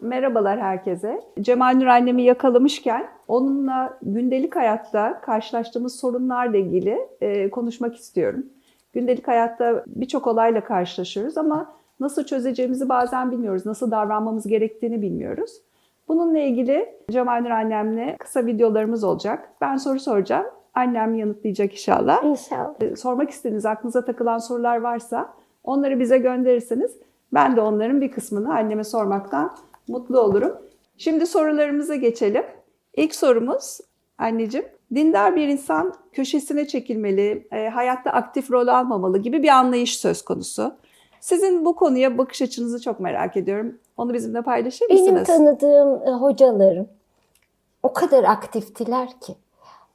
Merhabalar herkese. Cemal Nur annemi yakalamışken onunla gündelik hayatta karşılaştığımız sorunlarla ilgili e, konuşmak istiyorum. Gündelik hayatta birçok olayla karşılaşıyoruz ama nasıl çözeceğimizi bazen bilmiyoruz. Nasıl davranmamız gerektiğini bilmiyoruz. Bununla ilgili Cemal Nur annemle kısa videolarımız olacak. Ben soru soracağım. Annem yanıtlayacak inşallah. İnşallah. E, sormak istediğiniz, aklınıza takılan sorular varsa onları bize gönderirseniz ben de onların bir kısmını anneme sormaktan mutlu olurum. Şimdi sorularımıza geçelim. İlk sorumuz anneciğim. Dindar bir insan köşesine çekilmeli, e, hayatta aktif rol almamalı gibi bir anlayış söz konusu. Sizin bu konuya bakış açınızı çok merak ediyorum. Onu bizimle paylaşır mısınız? Benim tanıdığım e, hocalarım o kadar aktiftiler ki.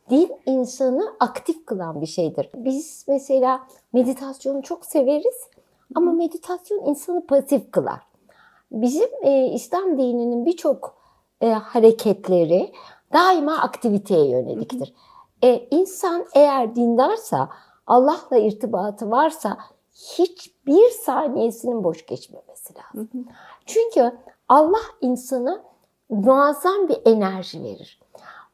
Din insanı aktif kılan bir şeydir. Biz mesela meditasyonu çok severiz ama meditasyon insanı pasif kılar. Bizim e, İslam dininin birçok e, hareketleri daima aktiviteye yöneliktir. E, insan eğer dindarsa, Allah'la irtibatı varsa hiçbir saniyesinin boş geçmemesi lazım. Çünkü Allah insana muazzam bir enerji verir.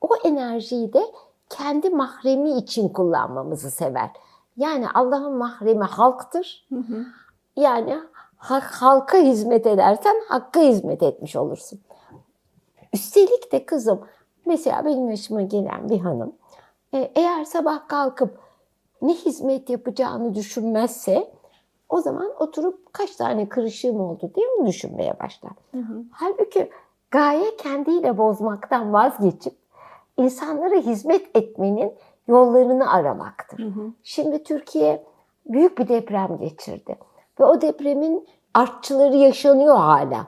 O enerjiyi de kendi mahremi için kullanmamızı sever. Yani Allah'ın mahremi halktır. Yani ha- halka hizmet edersen hakka hizmet etmiş olursun. Üstelik de kızım mesela benim yaşıma gelen bir hanım e, eğer sabah kalkıp ne hizmet yapacağını düşünmezse o zaman oturup kaç tane kırışığım oldu diye onu düşünmeye başlar. Halbuki gaye kendiyle bozmaktan vazgeçip insanlara hizmet etmenin yollarını aramaktır. Şimdi Türkiye büyük bir deprem geçirdi ve o depremin artçıları yaşanıyor hala.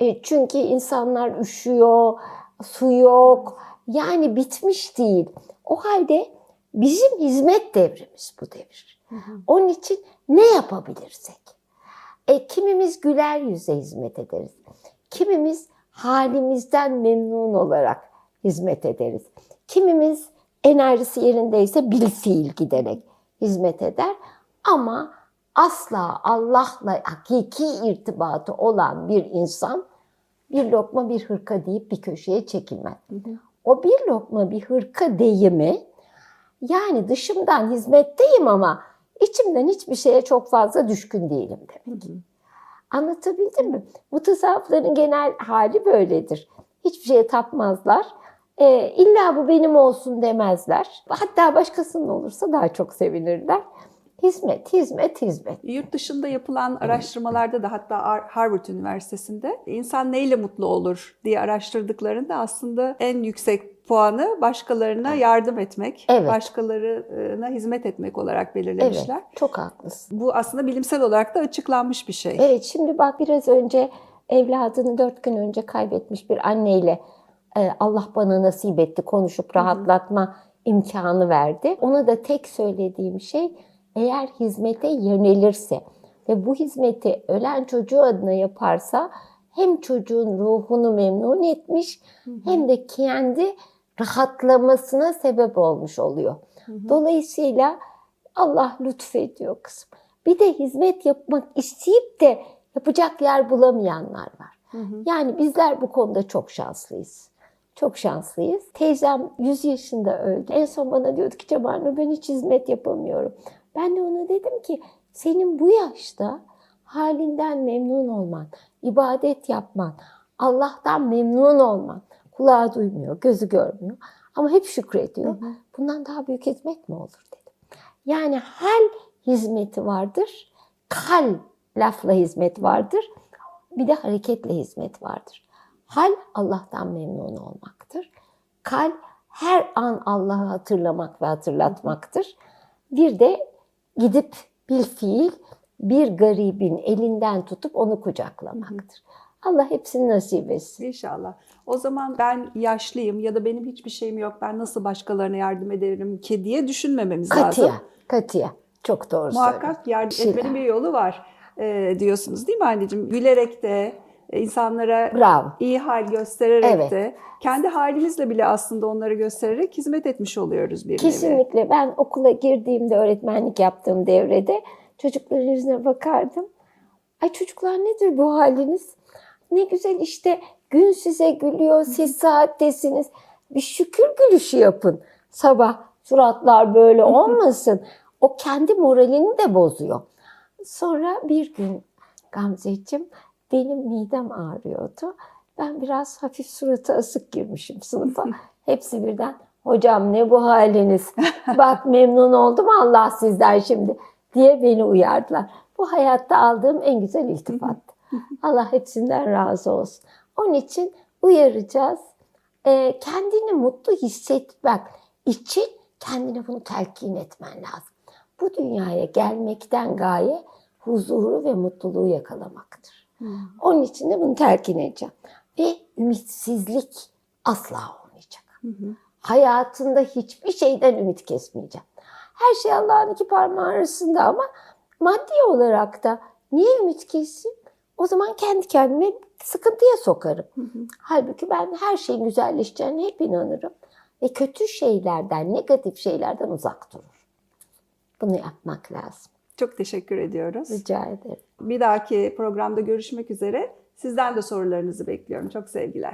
E, çünkü insanlar üşüyor, su yok. Yani bitmiş değil. O halde bizim hizmet devrimiz bu devir. Onun için ne yapabilirsek? E, kimimiz güler yüze hizmet ederiz. Kimimiz halimizden memnun olarak hizmet ederiz. Kimimiz enerjisi yerindeyse bil fiil giderek hizmet eder. Ama asla Allah'la hakiki irtibatı olan bir insan bir lokma bir hırka deyip bir köşeye çekilmez. O bir lokma bir hırka deyimi yani dışımdan hizmetteyim ama içimden hiçbir şeye çok fazla düşkün değilim demek. Anlatabildim mi? Bu tasavvufların genel hali böyledir. Hiçbir şeye tapmazlar. Ee, illa bu benim olsun demezler. Hatta başkasının olursa daha çok sevinirler. Hizmet, hizmet, hizmet. Yurt dışında yapılan araştırmalarda da hatta Ar- Harvard Üniversitesi'nde insan neyle mutlu olur diye araştırdıklarında aslında en yüksek puanı başkalarına yardım etmek, Evet. başkalarına hizmet etmek olarak belirlemişler. Evet, çok haklısın. Bu aslında bilimsel olarak da açıklanmış bir şey. Evet, şimdi bak biraz önce evladını dört gün önce kaybetmiş bir anneyle e, Allah bana nasip etti konuşup rahatlatma imkanı verdi. Ona da tek söylediğim şey eğer hizmete yönelirse ve bu hizmeti ölen çocuğu adına yaparsa hem çocuğun ruhunu memnun etmiş hem de kendi rahatlamasına sebep olmuş oluyor. Dolayısıyla Allah lütfediyor kızım. Bir de hizmet yapmak isteyip de yapacak yer bulamayanlar var. Yani bizler bu konuda çok şanslıyız. Çok şanslıyız. Teyzem 100 yaşında öldü. En son bana diyordu ki Cemal ben hiç hizmet yapamıyorum. Ben de ona dedim ki senin bu yaşta halinden memnun olman, ibadet yapman, Allah'tan memnun olman, kulağı duymuyor, gözü görmüyor ama hep şükrediyor. Bundan daha büyük hizmet mi olur dedim. Yani hal hizmeti vardır, kal lafla hizmet vardır, bir de hareketle hizmet vardır. Hal Allah'tan memnun olmaktır. Kal her an Allah'ı hatırlamak ve hatırlatmaktır. Bir de gidip bil fiil bir garibin elinden tutup onu kucaklamaktır. Allah hepsini nasip etsin. İnşallah. O zaman ben yaşlıyım ya da benim hiçbir şeyim yok. Ben nasıl başkalarına yardım ederim ki diye düşünmememiz Katiye, lazım. katiye. Çok doğru Muhakkak yardım Şeyler. etmenin bir yolu var e, diyorsunuz değil mi anneciğim? Gülerek de insanlara Bravo. iyi hal göstererek Evet. de kendi halimizle bile aslında onları göstererek hizmet etmiş oluyoruz bir nevi. Kesinlikle. Ben okula girdiğimde, öğretmenlik yaptığım devrede çocukların yüzüne bakardım. Ay çocuklar nedir bu haliniz? ne güzel işte gün size gülüyor, siz saattesiniz. Bir şükür gülüşü yapın. Sabah suratlar böyle olmasın. O kendi moralini de bozuyor. Sonra bir gün Gamzeciğim benim midem ağrıyordu. Ben biraz hafif suratı asık girmişim sınıfa. Hepsi birden hocam ne bu haliniz? Bak memnun oldum Allah sizden şimdi diye beni uyardılar. Bu hayatta aldığım en güzel iltifattı. Allah hepsinden razı olsun. Onun için uyaracağız. Ee, kendini mutlu hissetmek için kendine bunu telkin etmen lazım. Bu dünyaya gelmekten gaye huzuru ve mutluluğu yakalamaktır. Onun için de bunu telkin edeceğim. Ve ümitsizlik asla olmayacak. Hayatında hiçbir şeyden ümit kesmeyeceğim. Her şey Allah'ın iki parmağı arasında ama maddi olarak da niye ümit keseyim? O zaman kendi kendime sıkıntıya sokarım. Halbuki ben her şeyin güzelleşeceğine hep inanırım. Ve kötü şeylerden, negatif şeylerden uzak durur. Bunu yapmak lazım. Çok teşekkür ediyoruz. Rica ederim. Bir dahaki programda görüşmek üzere. Sizden de sorularınızı bekliyorum. Çok sevgiler.